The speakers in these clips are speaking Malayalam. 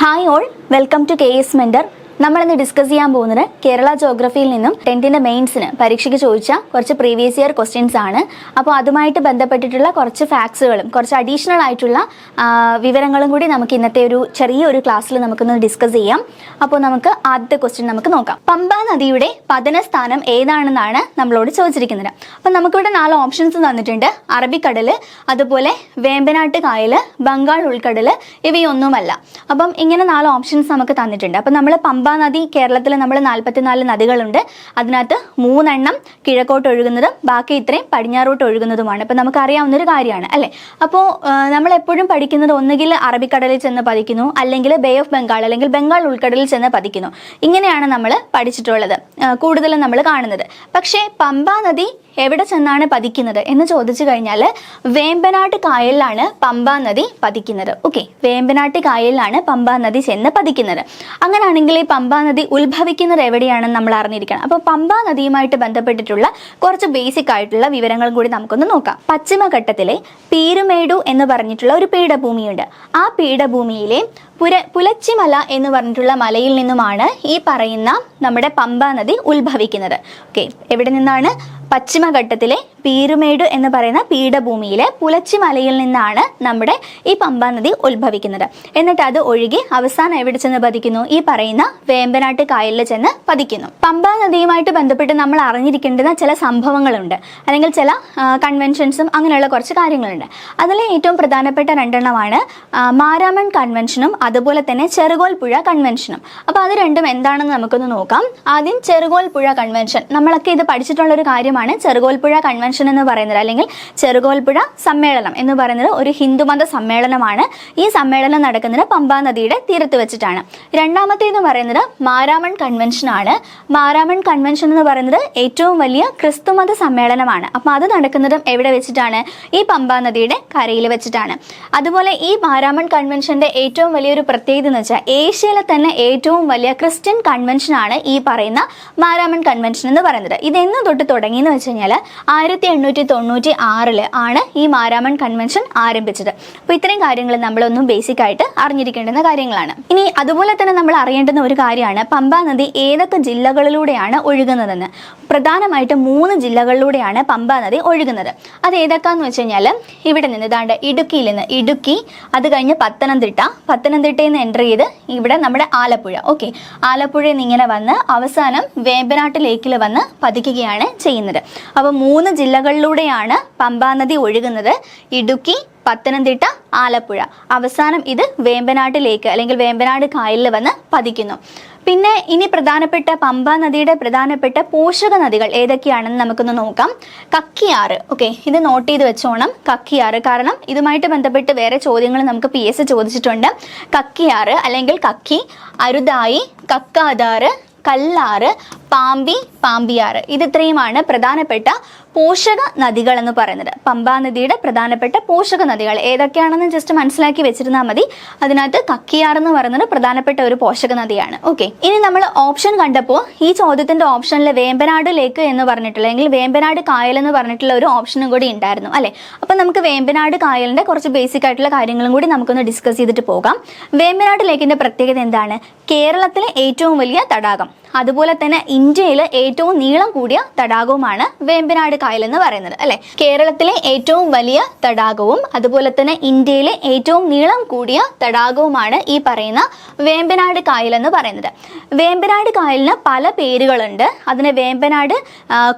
hi all welcome to K S mentor നമ്മളിന്ന് ഡിസ്കസ് ചെയ്യാൻ പോകുന്നത് കേരള ജോഗ്രഫിയിൽ നിന്നും ടെൻത്തിന്റെ മെയിൻസിന് പരീക്ഷയ്ക്ക് ചോദിച്ച കുറച്ച് പ്രീവിയസ് ഇയർ ക്വസ്റ്റ്യൻസ് ആണ്. അപ്പോൾ അതുമായിട്ട് ബന്ധപ്പെട്ടിട്ടുള്ള കുറച്ച് ഫാക്സുകളും കുറച്ച് അഡീഷണൽ ആയിട്ടുള്ള വിവരങ്ങളും കൂടി നമുക്ക് ഇന്നത്തെ ഒരു ചെറിയ ഒരു ക്ലാസ്സിൽ നമുക്കൊന്ന് ഡിസ്കസ് ചെയ്യാം. അപ്പോൾ നമുക്ക് ആദ്യത്തെ ക്വസ്റ്റ്യൻ നമുക്ക് നോക്കാം. പമ്പ നദിയുടെ പതന സ്ഥാനം ഏതാണെന്നാണ് നമ്മളോട് ചോദിച്ചിരിക്കുന്നത്. അപ്പോൾ നമുക്കിവിടെ നാല് ഓപ്ഷൻസ് തന്നിട്ടുണ്ട്. അറബിക്കടൽ അതുപോലെ വേമ്പനാട്ട് കായൽ ബംഗാൾ ഉൾക്കടൽ ഇവയൊന്നുമല്ല. അപ്പം ഇങ്ങനെ നാല് ഓപ്ഷൻസ് നമുക്ക് തന്നിട്ടുണ്ട്. അപ്പം നമ്മൾ പമ്പ നദി കേരളത്തിൽ നമ്മൾ നാൽപ്പത്തിനാല് നദികളുണ്ട്. അതിനകത്ത് മൂന്നെണ്ണം കിഴക്കോട്ട് ഒഴുകുന്നതും ബാക്കി ഇത്രയും പടിഞ്ഞാറോട്ട് ഒഴുകുന്നതുമാണ്. ഇപ്പം നമുക്കറിയാവുന്ന ഒരു കാര്യമാണ് അല്ലേ? അപ്പോൾ നമ്മൾ എപ്പോഴും പഠിക്കുന്നത് ഒന്നുകിൽ അറബിക്കടലിൽ ചെന്ന് പതിക്കുന്നു അല്ലെങ്കിൽ ബേ ഓഫ് ബംഗാൾ അല്ലെങ്കിൽ ബംഗാൾ ഉൾക്കടലിൽ ചെന്ന് പതിക്കുന്നു. ഇങ്ങനെയാണ് നമ്മൾ പഠിച്ചിട്ടുള്ളത് കൂടുതലും നമ്മൾ കാണുന്നത്. പക്ഷേ പമ്പാ നദി എവിടെ ചെന്നാണ് പതിക്കുന്നത് എന്ന് ചോദിച്ചു കഴിഞ്ഞാൽ വേമ്പനാട്ട് കായലിലാണ് പമ്പാ നദി പതിക്കുന്നത്. ഓക്കെ വേമ്പനാട്ട് കായലിലാണ് പമ്പാ നദി ചെന്ന് പതിക്കുന്നത്. അങ്ങനെയാണെങ്കിൽ ഈ പമ്പാ നദി ഉത്ഭവിക്കുന്നത് എവിടെയാണെന്ന് നമ്മൾ അറിഞ്ഞിരിക്കണം. അപ്പോൾ പമ്പാ നദിയുമായിട്ട് ബന്ധപ്പെട്ടിട്ടുള്ള കുറച്ച് ബേസിക് ആയിട്ടുള്ള വിവരങ്ങളും കൂടി നമുക്കൊന്ന് നോക്കാം. പശ്ചിമഘട്ടത്തിലെ പീരുമേടു എന്ന് പറഞ്ഞിട്ടുള്ള ഒരു പീഠഭൂമിയുണ്ട്. ആ പീഠഭൂമിയിലെ പുര പുലച്ചിമല എന്ന് പറഞ്ഞിട്ടുള്ള മലയിൽ നിന്നുമാണ് ഈ പറയുന്ന നമ്മുടെ പമ്പാ നദി ഉത്ഭവിക്കുന്നത്. ഓക്കെ എവിടെ നിന്നാണ്? പശ്ചിമഘട്ടത്തിലെ പീരുമേട് എന്ന് പറയുന്ന പീഠഭൂമിയിലെ പുലച്ചിമലയിൽ നിന്നാണ് നമ്മുടെ ഈ പമ്പാ നദി ഉത്ഭവിക്കുന്നത്. എന്നിട്ട് അത് ഒഴുകി അവസാനം എവിടെ ചെന്ന് പതിക്കുന്നു? ഈ പറയുന്ന വേമ്പനാട്ട് കായലിൽ ചെന്ന് പതിക്കുന്നു. പമ്പാ നദിയുമായിട്ട് ബന്ധപ്പെട്ട് നമ്മൾ അറിഞ്ഞിരിക്കേണ്ടുന്ന ചില സംഭവങ്ങളുണ്ട്. അല്ലെങ്കിൽ ചില കൺവെൻഷൻസും അങ്ങനെയുള്ള കുറച്ച് കാര്യങ്ങളുണ്ട്. അതിലെ ഏറ്റവും പ്രധാനപ്പെട്ട രണ്ടെണ്ണമാണ് മാരാമൺ കൺവെൻഷനും അതുപോലെ തന്നെ ചെറുകോൽ പുഴ കൺവെൻഷനും അപ്പോൾ അത് രണ്ടും എന്താണെന്ന് നമുക്കൊന്ന് നോക്കാം. ആദ്യം ചെറുകോൽ പുഴ കൺവെൻഷൻ നമ്മളൊക്കെ ഇത് പഠിച്ചിട്ടുള്ള ഒരു കാര്യമാണ് ചെറുകോൽ പുഴ കൺവെൻഷൻ എന്ന് പറയുന്നത് അല്ലെങ്കിൽ ചെറുകോൽപ്പുഴ സമ്മേളനം എന്ന് പറയുന്നത് ഒരു ഹിന്ദുമത സമ്മേളനമാണ്. ഈ സമ്മേളനം നടക്കുന്നത് പമ്പാ നദിയുടെ തീരത്ത് വെച്ചിട്ടാണ്. രണ്ടാമത്തേന്ന് പറയുന്നത് മാരാമൺ കൺവെൻഷൻ ആണ്. മാരാമൺ കൺവെൻഷൻ എന്ന് പറയുന്നത് ഏറ്റവും വലിയ ക്രിസ്തുമത സമ്മേളനമാണ്. അപ്പോൾ അത് നടക്കുന്നതും എവിടെ വെച്ചിട്ടാണ്? ഈ പമ്പാ നദിയുടെ കരയിൽ വെച്ചിട്ടാണ്. അതുപോലെ ഈ മാരാമൺ കൺവെൻഷന്റെ ഏറ്റവും വലിയൊരു പ്രത്യേകത എന്ന് വെച്ചാൽ ഏഷ്യയിലെ തന്നെ ഏറ്റവും വലിയ ക്രിസ്ത്യൻ കൺവെൻഷനാണ് ഈ പറയുന്ന മാരാമൺ കൺവെൻഷൻ എന്ന് പറയുന്നത്. എന്ന് തൊട്ട് തുടങ്ങിയെന്ന് വെച്ച് കഴിഞ്ഞാൽ ആയിരത്തി എണ്ണൂറ്റി തൊണ്ണൂറ്റി ആറിൽ ആണ് ഈ മാരാമൺ കൺവെൻഷൻ ആരംഭിച്ചത്. അപ്പോൾ ഇത്രയും കാര്യങ്ങൾ നമ്മളൊന്നും ബേസിക് ആയിട്ട് അറിഞ്ഞിരിക്കേണ്ടുന്ന കാര്യങ്ങളാണ്. ഇനി അതുപോലെ തന്നെ നമ്മൾ അറിയേണ്ടുന്ന ഒരു കാര്യമാണ് പമ്പാ നദി ഏതൊക്കെ ജില്ലകളിലൂടെയാണ് ഒഴുകുന്നതെന്ന്. പ്രധാനമായിട്ട് മൂന്ന് ജില്ലകളിലൂടെയാണ് പമ്പാ നദി ഒഴുകുന്നത്. അത് ഏതൊക്കെയാന്ന് വെച്ച് കഴിഞ്ഞാൽ ഇവിടെ നിന്ന് ഇതാണ്ട് ഇടുക്കിയിൽ നിന്ന് ഇടുക്കി അത് കഴിഞ്ഞ് പത്തനംതിട്ട പത്തനംതിട്ടയിൽ നിന്ന് എന്റർ ചെയ്ത് ഇവിടെ നമ്മുടെ ആലപ്പുഴ. ഓക്കെ ആലപ്പുഴയിൽ നിന്ന് ഇങ്ങനെ വന്ന് അവസാനം വേമ്പനാട്ട് ലേക്കിൽ വന്ന് പതിക്കുകയാണ് ചെയ്യുന്നത്. അപ്പോൾ മൂന്ന് ജില്ലകളിലൂടെയാണ് പമ്പാ നദി ഒഴുകുന്നത്. ഇടുക്കി പത്തനംതിട്ട ആലപ്പുഴ. അവസാനം ഇത് വേമ്പനാട്ടിലേക്ക് അല്ലെങ്കിൽ വേമ്പനാട് കായലിൽ വന്ന് പതിക്കുന്നു. പിന്നെ ഇനി പ്രധാനപ്പെട്ട പമ്പ നദിയുടെ പ്രധാനപ്പെട്ട പോഷക നദികൾ ഏതൊക്കെയാണെന്ന് നമുക്കൊന്ന് നോക്കാം. കക്കിയാറ്. ഓക്കെ ഇത് നോട്ട് ചെയ്ത് വെച്ചോണം. കക്കിയാറ്. കാരണം ഇതുമായിട്ട് ബന്ധപ്പെട്ട് വേറെ ചോദ്യങ്ങൾ നമുക്ക് പി എസ് ചോദിച്ചിട്ടുണ്ട്. കക്കിയാറ് അല്ലെങ്കിൽ കക്കി അരുതായി കക്കാതാറ് കല്ലാറ് പാമ്പി പാമ്പിയാറ്. ഇത് ഇത്രയുമാണ് പ്രധാനപ്പെട്ട പോഷക നദികൾ എന്ന് പറയുന്നത്. പമ്പാ നദിയുടെ പ്രധാനപ്പെട്ട പോഷക നദികൾ ഏതൊക്കെയാണെന്ന് ജസ്റ്റ് മനസ്സിലാക്കി വെച്ചിരുന്നാൽ മതി. അതിനകത്ത് കക്കിയാർ എന്ന് പറയുന്നത് പ്രധാനപ്പെട്ട ഒരു പോഷക നദിയാണ്. ഓക്കെ ഇനി നമ്മൾ ഓപ്ഷൻ കണ്ടപ്പോൾ ഈ ചോദ്യത്തിന്റെ ഓപ്ഷനിൽ വേമ്പനാട് ലേക്ക് എന്ന് പറഞ്ഞിട്ടുള്ള അല്ലെങ്കിൽ വേമ്പനാട് കായൽ എന്ന് പറഞ്ഞിട്ടുള്ള ഒരു ഓപ്ഷനും കൂടി ഉണ്ടായിരുന്നു അല്ലെ? അപ്പൊ നമുക്ക് വേമ്പനാട് കായലിന്റെ കുറച്ച് ബേസിക് ആയിട്ടുള്ള കാര്യങ്ങളും കൂടി നമുക്കൊന്ന് ഡിസ്കസ് ചെയ്തിട്ട് പോകാം. വേമ്പനാട് ലേക്കിന്റെ പ്രത്യേകത എന്താണ്? കേരളത്തിലെ ഏറ്റവും വലിയ തടാകം. അതുപോലെ തന്നെ ഇന്ത്യയിലെ ഏറ്റവും നീളം കൂടിയ തടാകവുമാണ് വേമ്പനാട് കായൽ എന്ന് പറയുന്നത് അല്ലെ? കേരളത്തിലെ ഏറ്റവും വലിയ തടാകവും അതുപോലെ തന്നെ ഇന്ത്യയിലെ ഏറ്റവും നീളം കൂടിയ തടാകവുമാണ് ഈ പറയുന്ന വേമ്പനാട് കായൽ എന്ന് പറയുന്നത്. വേമ്പനാട് കായലിന് പല പേരുകളുണ്ട്. അതിന് വേമ്പനാട്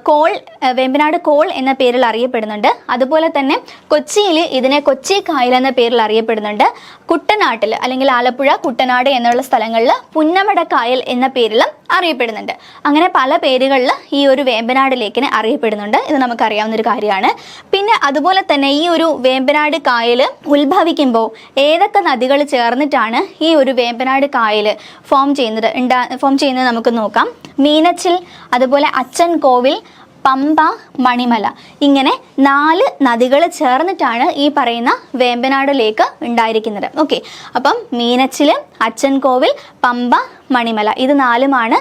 കോൾ വേമ്പനാട് കോൾ എന്ന പേരിൽ അറിയപ്പെടുന്നുണ്ട്. അതുപോലെ തന്നെ കൊച്ചിയിൽ ഇതിനെ കൊച്ചി കായൽ എന്ന പേരിൽ അറിയപ്പെടുന്നുണ്ട്. കുട്ടനാട്ടിൽ അല്ലെങ്കിൽ ആലപ്പുഴ കുട്ടനാട് എന്നുള്ള സ്ഥലങ്ങളിൽ പുന്നമട കായൽ എന്ന പേരിലും അറിയപ്പെടുന്നുണ്ട്. അങ്ങനെ പല പേരുകളിൽ ഈ ഒരു വേമ്പനാട് ലേക്കിനെ അറിയപ്പെടുന്നുണ്ട്. ഇത് നമുക്കറിയാവുന്ന ഒരു കാര്യമാണ്. പിന്നെ അതുപോലെ തന്നെ ഈ ഒരു വേമ്പനാട് കായൽ ഉത്ഭവിക്കുമ്പോൾ ഏതൊക്കെ നദികൾ ചേർന്നിട്ടാണ് ഈ ഒരു വേമ്പനാട് കായൽ ഫോം ചെയ്യുന്നത്? ഉണ്ടാ ഫോം ചെയ്യുന്നത് നമുക്ക് നോക്കാം. മീനച്ചിൽ അതുപോലെ അച്ഛൻ കോവിൽ പമ്പ മണിമല. ഇങ്ങനെ നാല് നദികൾ ചേർന്നിട്ടാണ് ഈ പറയുന്ന വേമ്പനാട് ലേക്ക് ഉണ്ടായിരിക്കുന്നത്. ഓക്കെ. അപ്പം മീനച്ചിൽ അച്ചൻകോവിൽ പമ്പ മണിമല. ഇത് നാലുമാണ്.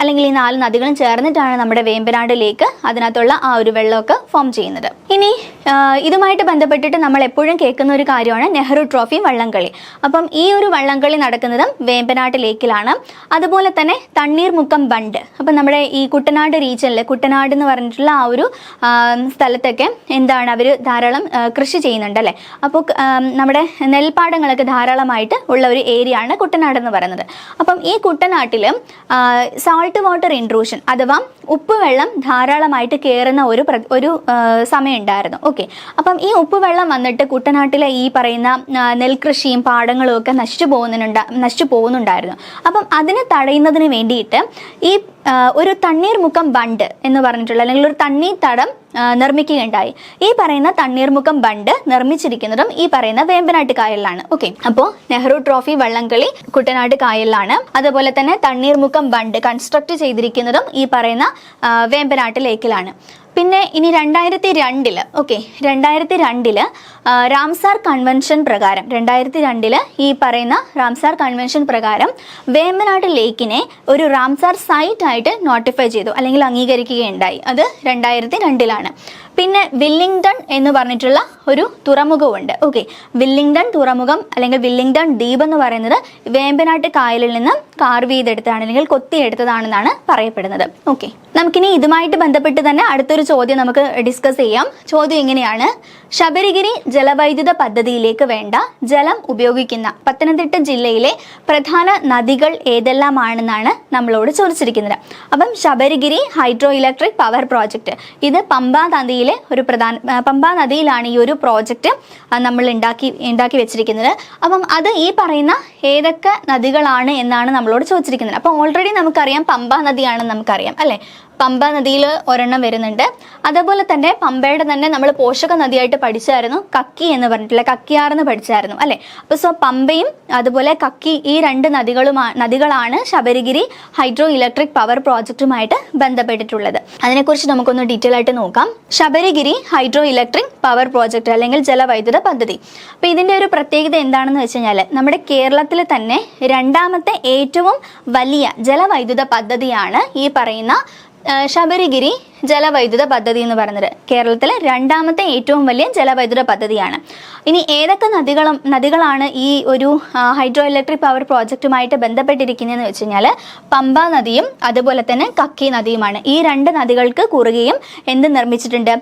അല്ലെങ്കിൽ ഈ നാല് നദികളും ചേർന്നിട്ടാണ് നമ്മുടെ വേമ്പനാട് ലേക്ക് അതിനകത്തുള്ള ആ ഒരു വെള്ളമൊക്കെ ഫോം ചെയ്യുന്നത്. ഇനി ഇതുമായിട്ട് ബന്ധപ്പെട്ടിട്ട് നമ്മൾ എപ്പോഴും കേൾക്കുന്ന ഒരു കാര്യമാണ് നെഹ്റു ട്രോഫി വള്ളംകളി. അപ്പം ഈ ഒരു വള്ളംകളി നടക്കുന്നതും വേമ്പനാട് ലേക്കിലാണ് അതുപോലെ തന്നെ തണ്ണീർമുക്കം ബണ്ട്. അപ്പം നമ്മുടെ ഈ കുട്ടനാട് റീജിയനിൽ കുട്ടനാട് എന്ന് പറഞ്ഞിട്ടുള്ള ആ ഒരു സ്ഥലത്തൊക്കെ എന്താണ് അവർ ധാരാളം കൃഷി ചെയ്യുന്നുണ്ട് അല്ലേ? അപ്പോൾ നമ്മുടെ നെൽപ്പാടങ്ങളൊക്കെ ധാരാളമായിട്ട് ഉള്ള ഒരു ഏരിയ ആണ് കുട്ടനാട് എന്ന് പറയുന്നത്. അപ്പം ഈ കുട്ടനാട്ടിൽ സാൾട്ട് വാട്ടർ ഇൻട്രൂഷൻ അഥവാ ഉപ്പുവെള്ളം ധാരാളമായിട്ട് കയറുന്ന ഒരു ഒരു സമയമുണ്ടായിരുന്നു. ഓക്കെ അപ്പം ഈ ഉപ്പുവെള്ളം വന്നിട്ട് കുട്ടനാട്ടിലെ ഈ പറയുന്ന നെൽകൃഷിയും പാടങ്ങളും ഒക്കെ നശിച്ചു പോകുന്നുണ്ട് നശിച്ചു പോകുന്നുണ്ടായിരുന്നു. അപ്പം അതിനെ തടയുന്നതിന് വേണ്ടിയിട്ട് ഈ ഒരു തണ്ണീർമുക്കം ബണ്ട് എന്ന് പറഞ്ഞിട്ടുള്ള അല്ലെങ്കിൽ ഒരു തണ്ണീർത്തടം നിർമ്മിക്കുകയുണ്ടായി. ഈ പറയുന്ന തണ്ണീർമുക്കം ബണ്ട് നിർമ്മിച്ചിരിക്കുന്നതും ഈ പറയുന്ന വേമ്പനാട്ട് കായലിലാണ്. ഓക്കെ അപ്പോൾ നെഹ്റു ട്രോഫി വള്ളംകളി കുട്ടനാട് കായലിലാണ്. അതുപോലെ തന്നെ തണ്ണീർമുക്കം ബണ്ട് കൺസ്ട്രക്ട് ചെയ്തിരിക്കുന്നതും ഈ പറയുന്ന വേമ്പനാട്ട് ലേക്കിലാണ്. പിന്നെ ഇനി രണ്ടായിരത്തി രണ്ടിൽ ഓക്കെ രണ്ടായിരത്തി രണ്ടിൽ റാംസാർ കൺവെൻഷൻ പ്രകാരം രണ്ടായിരത്തി രണ്ടിൽ ഈ പറയുന്ന റാംസാർ കൺവെൻഷൻ പ്രകാരം വേമ്പനാട് ലേക്കിനെ ഒരു റാംസാർ സൈറ്റ് ആയിട്ട് നോട്ടിഫൈ ചെയ്തു അല്ലെങ്കിൽ അംഗീകരിക്കുകയുണ്ടായി. അത് രണ്ടായിരത്തി രണ്ടിലാണ് പിന്നെ വില്ലിംഗ്ടൺ എന്ന് പറഞ്ഞിട്ടുള്ള ഒരു തുറമുഖമുണ്ട് ഓക്കെ വില്ലിംഗ്ടൺ തുറമുഖം അല്ലെങ്കിൽ വില്ലിംഗ്ടൺ ദ്വീപ് എന്ന് പറയുന്നത് വേമ്പനാട്ട് കായലിൽ നിന്ന് കാർവ് ചെയ്തെടുത്താണ് അല്ലെങ്കിൽ കൊത്തിയെടുത്തതാണെന്നാണ് പറയപ്പെടുന്നത്. ഓക്കെ നമുക്കിനി ഇതുമായിട്ട് ബന്ധപ്പെട്ട് തന്നെ അടുത്തൊരു ചോദ്യം നമുക്ക് ഡിസ്കസ് ചെയ്യാം. ചോദ്യം ഇങ്ങനെയാണ്. ശബരിഗിരി ജലവൈദ്യുത പദ്ധതിയിലേക്ക് വേണ്ട ജലം ഉപയോഗിക്കുന്ന പത്തനംതിട്ട ജില്ലയിലെ പ്രധാന നദികൾ ഏതെല്ലാമാണെന്നാണ് നമ്മളോട് ചോദിച്ചിരിക്കുന്നത്. അപ്പം Sabarigiri hydro electric power project ഇത് പമ്പാ നദിയിലെ ഒരു പ്രധാന പമ്പ നദിയിലാണ് ഈ ഒരു പ്രോജക്റ്റ് നമ്മൾ ഉണ്ടാക്കി ഉണ്ടാക്കി വെച്ചിരിക്കുന്നത്. അപ്പം അത് ഈ പറയുന്ന ഏതൊക്കെ നദികളാണ് എന്നാണ് നമ്മളോട് ചോദിച്ചിരിക്കുന്നത്. അപ്പോൾ ഓൾറെഡി നമുക്കറിയാം പമ്പാ നദിയാണെന്ന് നമുക്കറിയാം അല്ലേ? പമ്പ നദിയിൽ ഒരെണ്ണം വരുന്നുണ്ട്. അതുപോലെ തന്നെ പമ്പയുടെ തന്നെ നമ്മൾ പോഷക നദിയായിട്ട് പഠിച്ചായിരുന്നു കക്കി എന്ന് പറഞ്ഞിട്ടില്ല പറഞ്ഞിട്ടുള്ള കക്കിയാറെന്ന് പഠിച്ചായിരുന്നു അല്ലേ? അപ്പോൾ സോ പമ്പയും അതുപോലെ കക്കി ഈ രണ്ട് നദികളുമാ നദികളാണ് ശബരിഗിരി ഹൈഡ്രോ ഇലക്ട്രിക് പവർ പ്രോജക്റ്റുമായിട്ട് ബന്ധപ്പെട്ടിട്ടുള്ളത്. അതിനെക്കുറിച്ച് നമുക്കൊന്ന് ഡീറ്റെയിൽ ആയിട്ട് നോക്കാം. Sabarigiri hydro electric power project അല്ലെങ്കിൽ ജലവൈദ്യുത പദ്ധതി. അപ്പോൾ ഇതിന്റെ ഒരു പ്രത്യേകത എന്താണെന്ന് വെച്ച് നമ്മുടെ കേരളത്തിൽ തന്നെ രണ്ടാമത്തെ ഏറ്റവും വലിയ ജലവൈദ്യുത പദ്ധതിയാണ് ഈ പറയുന്ന ശബരിഗിരി ജലവൈദ്യുത പദ്ധതി എന്ന് പറയുന്നത് കേരളത്തിലെ രണ്ടാമത്തെ ഏറ്റവും വലിയ ജലവൈദ്യുത പദ്ധതിയാണ്. ഇനി ഏതൊക്കെ നദികളും നദികളാണ് ഈ ഒരു ഹൈഡ്രോ ഇലക്ട്രിക് പവർ പ്രോജക്റ്റുമായിട്ട് ബന്ധപ്പെട്ടിരിക്കുന്നതെന്ന് വെച്ച് കഴിഞ്ഞാൽ പമ്പ നദിയും അതുപോലെ തന്നെ കക്കി നദിയുമാണ്. ഈ രണ്ട് നദികൾക്ക് കുറുകയും എന്ത് നിർമ്മിച്ചിട്ടുണ്ട്?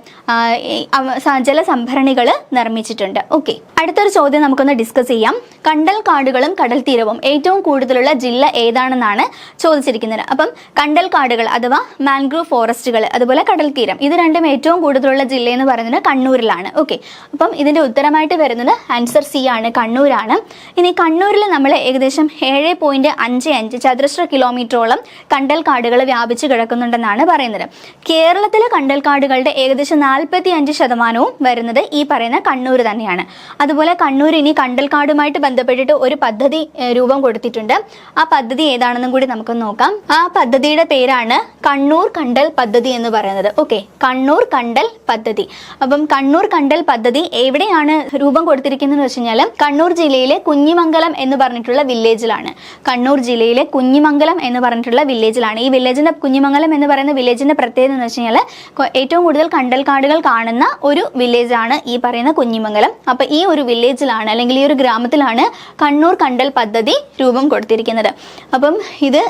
ജലസംഭരണികൾ നിർമ്മിച്ചിട്ടുണ്ട്. ഓക്കെ. അടുത്തൊരു ചോദ്യം നമുക്കൊന്ന് ഡിസ്കസ് ചെയ്യാം. കണ്ടൽ കാടുകളും കടൽ തീരവും ഏറ്റവും കൂടുതലുള്ള ജില്ല ഏതാണെന്നാണ് ചോദിച്ചിരിക്കുന്നത്. അപ്പം കണ്ടൽ കാടുകൾ അഥവാ മാൻഗ്രൂവ് ഫോറസ്റ്റുകൾ അതുപോലെ കടൽ തീരം ഇത് രണ്ടും ഏറ്റവും കൂടുതലുള്ള ജില്ല എന്ന് പറയുന്നത് കണ്ണൂരിലാണ്. ഓക്കെ അപ്പം ഇതിന്റെ ഉത്തരമായിട്ട് വരുന്നത് ആൻസർ സി ആണ് കണ്ണൂരാണ്. ഇനി കണ്ണൂരിൽ നമ്മൾ ഏകദേശം ഏഴ് പോയിന്റ് അഞ്ച് അഞ്ച് ചതുരശ്ര കിലോമീറ്ററോളം കണ്ടൽ കാടുകൾ വ്യാപിച്ച് കിടക്കുന്നുണ്ടെന്നാണ് പറയുന്നത്. കേരളത്തിലെ കണ്ടൽ കാടുകളുടെ ഏകദേശം നാൽപ്പത്തി അഞ്ച് ശതമാനവും വരുന്നത് ഈ പറയുന്ന കണ്ണൂർ തന്നെയാണ്. അതുപോലെ കണ്ണൂർ ഇനി കണ്ടൽ കാടുമായിട്ട് ബന്ധപ്പെട്ടിട്ട് ഒരു പദ്ധതി രൂപം കൊടുത്തിട്ടുണ്ട്. ആ പദ്ധതി ഏതാണെന്നും കൂടി നമുക്ക് നോക്കാം. ആ പദ്ധതിയുടെ പേരാണ് കണ്ണൂർ കണ്ടൽ പദ്ധതി എന്ന് പറയുന്നത്. ഓക്കെ കണ്ണൂർ കണ്ടൽ പദ്ധതി. അപ്പം കണ്ണൂർ കണ്ടൽ പദ്ധതി എവിടെയാണ് രൂപം കൊടുത്തിരിക്കുന്നത് വെച്ച് കഴിഞ്ഞാൽ കണ്ണൂർ ജില്ലയിലെ കുഞ്ഞിമംഗലം എന്ന് പറഞ്ഞിട്ടുള്ള വില്ലേജിലാണ്. കണ്ണൂർ ജില്ലയിലെ കുഞ്ഞിമംഗലം എന്ന് പറഞ്ഞിട്ടുള്ള വില്ലേജിലാണ്. ഈ വില്ലേജിന്റെ കുഞ്ഞിമംഗലം എന്ന് പറയുന്ന വില്ലേജിന്റെ പ്രത്യേകത എന്ന് വെച്ച് കഴിഞ്ഞാൽ ഏറ്റവും കൂടുതൽ കണ്ടൽ കാടുകൾ കാണുന്ന ഒരു വില്ലേജാണ് ഈ പറയുന്ന കുഞ്ഞിമംഗലം. അപ്പൊ ഈ ഒരു വില്ലേജിലാണ് അല്ലെങ്കിൽ ഈ ഒരു ഗ്രാമത്തിലാണ് കണ്ണൂർ കണ്ടൽ പദ്ധതി രൂപം കൊടുത്തിരിക്കുന്നത്. അപ്പം ഇത്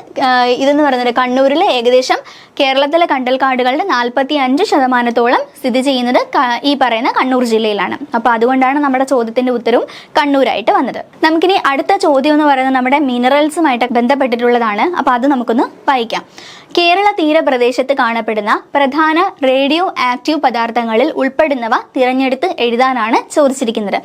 ഇതെന്ന് പറയുന്നത് കണ്ണൂരിലെ ഏകദേശം കേരളത്തിലെ കണ്ടൽ കാടുകളുടെ നാൽപ്പത്തി അഞ്ച് ശതമാനത്തോളം സ്ഥിതി ചെയ്യുന്നത് ഈ പറയുന്ന കണ്ണൂർ ജില്ലയിലാണ്. അപ്പോൾ അതുകൊണ്ടാണ് നമ്മുടെ ചോദ്യത്തിന്റെ ഉത്തരവും കണ്ണൂരായിട്ട് വന്നത്. നമുക്കിനി അടുത്ത ചോദ്യം എന്ന് പറയുന്നത് നമ്മുടെ മിനറൽസുമായിട്ട് ബന്ധപ്പെട്ടിട്ടുള്ളതാണ്. അപ്പോൾ അത് നമുക്കൊന്ന് വായിക്കാം. കേരള തീരപ്രദേശത്ത് കാണപ്പെടുന്ന പ്രധാന റേഡിയോ ആക്റ്റീവ് പദാർത്ഥങ്ങളിൽ ഉൾപ്പെടുന്നവ തിരഞ്ഞെടുത്ത് എഴുതാനാണ് ചോദിച്ചിരിക്കുന്നത്.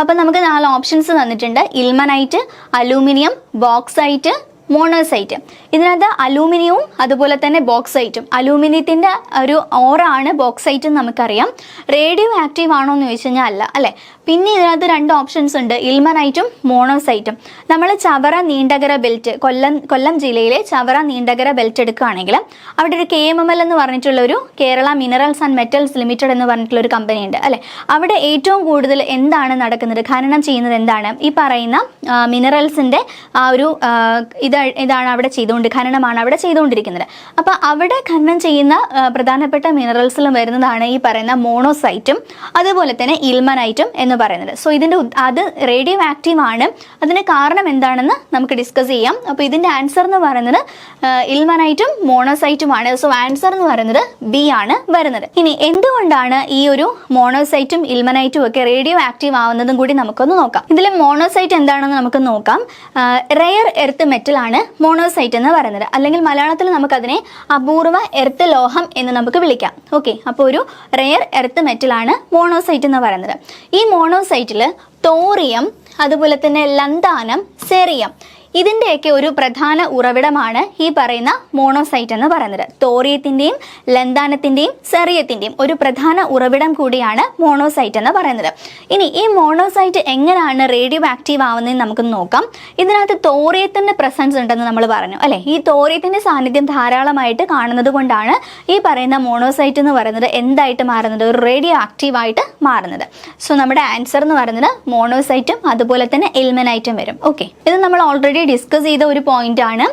അപ്പോൾ നമുക്ക് നാല് ഓപ്ഷൻസ് തന്നിട്ടുണ്ട്. Ilmenite aluminium bauxite monazite. ഇതിനകത്ത് അലൂമിനിയവും അതുപോലെ തന്നെ ബോക്സൈറ്റും. അലൂമിനിയത്തിന്റെ ഒരു ഓറാണ് ബോക്സൈറ്റ് നമുക്കറിയാം. റേഡിയോ ആക്റ്റീവ് ആണോ എന്ന് ചോദിച്ചു കഴിഞ്ഞാൽ അല്ല അല്ലേ? പിന്നെ ഇതിനകത്ത് രണ്ട് ഓപ്ഷൻസ് ഉണ്ട് ഇൽമനൈറ്റും മോണോസൈറ്റും. നമ്മൾ ചവറ നീണ്ടകര ബെൽറ്റ് കൊല്ലം കൊല്ലം ജില്ലയിലെ ചവറ നീണ്ടകര ബെൽറ്റ് എടുക്കുകയാണെങ്കിൽ അവിടെ ഒരു കെ എം എം എൽ എന്ന് പറഞ്ഞിട്ടുള്ള ഒരു Kerala minerals and metals limited എന്ന് പറഞ്ഞിട്ടുള്ള ഒരു കമ്പനി ഉണ്ട് അല്ലേ? അവിടെ ഏറ്റവും കൂടുതൽ എന്താണ് നടക്കുന്നത്? ഖനനം ചെയ്യുന്നത് എന്താണ്? ഈ പറയുന്ന മിനറൽസിന്റെ ആ ഒരു ഇത് ഇത് ഇതാണ് അവിടെ ചെയ്തുകൊണ്ട് ഖനനമാണ് അവിടെ ചെയ്തുകൊണ്ടിരിക്കുന്നത്. അപ്പോൾ അവിടെ ഖനനം ചെയ്യുന്ന പ്രധാനപ്പെട്ട മിനറൽസിലും വരുന്നതാണ് ഈ പറയുന്ന മോണോസൈറ്റും അതുപോലെ തന്നെ ഇൽമനൈറ്റും എന്ന് പറയുന്നത്. സോ ഇതിന്റെ അത് റേഡിയോ ആക്റ്റീവ് ആണ്. അതിന് കാരണം എന്താണെന്ന് നമുക്ക് ഡിസ്കസ് ചെയ്യാം. അപ്പോൾ ഇതിന്റെ ആൻസർ എന്ന് പറയുന്നത് ഇൽമനൈറ്റും മോണോസൈറ്റുമാണ് സോ ആൻസർ എന്ന് പറയുന്നത് ബി ആണ് വരുന്നത്. ഇനി എന്തുകൊണ്ടാണ് ഈ ഒരു മോണോസൈറ്റും ഇൽമനൈറ്റും ഒക്കെ റേഡിയോ ആക്റ്റീവ് ആവുന്നതും കൂടി നമുക്കൊന്ന് നോക്കാം. ഇതിൽ മോണോസൈറ്റ് എന്താണെന്ന് നമുക്ക് നോക്കാം. റെയർ എർത്ത് മെറ്റൽ ആണ് മോണോസൈറ്റ് എന്ന് പറയുന്നത്. അല്ലെങ്കിൽ മലയാളത്തിൽ നമുക്കതിനെ അപൂർവ എർത്ത് ലോഹം എന്ന് നമുക്ക് വിളിക്കാം. ഓക്കെ അപ്പോൾ ഒരു റെയർ എർത്ത് മെറ്റൽ ആണ് മോണോസൈറ്റ് എന്ന് പറയുന്നത്. ഈ മോണോസൈറ്റിൽ തോറിയം അതുപോലെ തന്നെ ലന്താനം സെറിയം ഇതിന്റെയൊക്കെ ഒരു പ്രധാന ഉറവിടമാണ് ഈ പറയുന്ന മോണോസൈറ്റ് എന്ന് പറയുന്നത്. തോറിയത്തിന്റെയും ലന്താനത്തിന്റെയും സെറിയത്തിന്റെയും ഒരു പ്രധാന ഉറവിടം കൂടിയാണ് മോണോസൈറ്റ് എന്ന് പറയുന്നത്. ഇനി ഈ മോണോസൈറ്റ് എങ്ങനെയാണ് റേഡിയോ ആക്റ്റീവ് ആവുന്നതെന്ന് നമുക്ക് നോക്കാം. ഇതിനകത്ത് തോറിയത്തിന്റെ പ്രസൻസ് ഉണ്ടെന്ന് നമ്മൾ പറഞ്ഞു അല്ലേ? ഈ തോറിയത്തിന്റെ സാന്നിധ്യം ധാരാളമായിട്ട് കാണുന്നത് കൊണ്ടാണ് ഈ പറയുന്ന മോണോസൈറ്റ് എന്ന് പറയുന്നത് എന്തായിട്ട് മാറുന്നത്? ഒരു റേഡിയോ ആക്റ്റീവായിട്ട് മാറുന്നത്. സോ നമ്മുടെ ആൻസർ എന്ന് പറയുന്നത് മോണോസൈറ്റും അതുപോലെ തന്നെ എൽമനൈറ്റും വരും. ഓക്കെ ഇത് നമ്മൾ ഓൾറെഡി ഡിസ്കസ് ചെയ്ത ഒരു പോയിന്റ് ആണ്.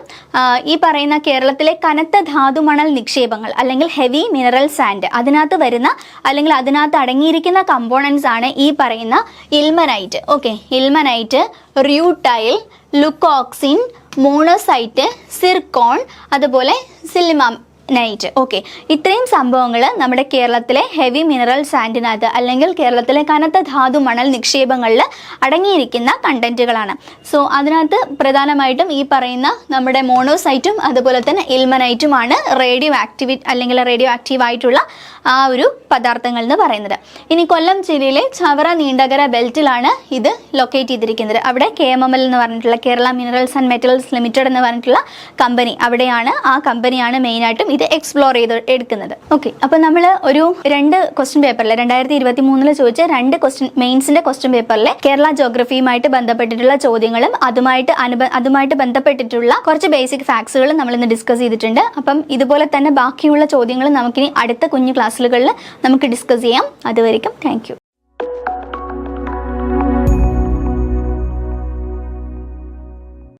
ഈ പറയുന്ന കേരളത്തിലെ കനത്ത ധാതുമണൽ നിക്ഷേപങ്ങൾ അല്ലെങ്കിൽ ഹെവി മിനറൽ സാൻഡ് അതിനകത്ത് വരുന്ന അല്ലെങ്കിൽ അതിനകത്ത് അടങ്ങിയിരിക്കുന്ന കമ്പോണൻസ് ആണ് ഈ പറയുന്ന ilmenite okay ilmenite rutile leucoxene monazite zircon അതുപോലെ സിലിമം നൈറ്റ് ഓക്കെ ഇത്രയും സംഭവങ്ങൾ നമ്മുടെ കേരളത്തിലെ ഹെവി മിനറൽ സാൻഡിനകത്ത് അല്ലെങ്കിൽ കേരളത്തിലെ കനത്ത ധാതു മണൽ നിക്ഷേപങ്ങളിൽ അടങ്ങിയിരിക്കുന്ന കണ്ടന്റുകളാണ് സോ അതിനകത്ത് പ്രധാനമായിട്ടും ഈ പറയുന്ന നമ്മുടെ മോണോസൈറ്റും അതുപോലെ തന്നെ ഇൽമനൈറ്റുമാണ് റേഡിയോ ആക്ടിവി അല്ലെങ്കിൽ റേഡിയോ ആക്റ്റീവ് ആയിട്ടുള്ള ആ ഒരു പദാർത്ഥങ്ങൾ എന്ന് പറയുന്നത്. ഇനി കൊല്ലം ജില്ലയിലെ ചവറ നീണ്ടകര ബെൽറ്റിലാണ് ഇത് ലൊക്കേറ്റ് ചെയ്തിരിക്കുന്നത്. അവിടെ കെ എം എം എൽ എന്ന് പറഞ്ഞിട്ടുള്ള Kerala minerals and metals limited എന്ന് പറഞ്ഞിട്ടുള്ള കമ്പനി അവിടെയാണ് ആ കമ്പനിയാണ് മെയിനായിട്ടും ഇത് എക്സ്പ്ലോർ ചെയ്ത് എടുക്കുന്നത്. ഓക്കെ അപ്പോൾ നമ്മൾ ഒരു രണ്ട് ക്വസ്റ്റ്യൻ പേപ്പറിൽ രണ്ടായിരത്തി ഇരുപത്തി മൂന്നിൽ ചോദിച്ച രണ്ട് ക്വസ്റ്റ്യൻ മെയിൻസിന്റെ ക്വസ്റ്റ്യൻ പേപ്പറിലെ കേരള ജോഗ്രഫിയുമായിട്ട് ബന്ധപ്പെട്ടിട്ടുള്ള ചോദ്യങ്ങളും അതുമായിട്ട് അതുമായിട്ട് ബന്ധപ്പെട്ടിട്ടുള്ള കുറച്ച് ബേസിക് ഫാക്ട്സുകളും നമ്മൾ ഇന്ന് ഡിസ്കസ് ചെയ്തിട്ടുണ്ട്. അപ്പം ഇതുപോലെ തന്നെ ബാക്കിയുള്ള ചോദ്യങ്ങളും നമുക്കിനി അടുത്ത കുഞ്ഞു ക്ലാസ്സുകളിൽ നമുക്ക് ഡിസ്കസ് ചെയ്യാം. അതുവരെയും താങ്ക്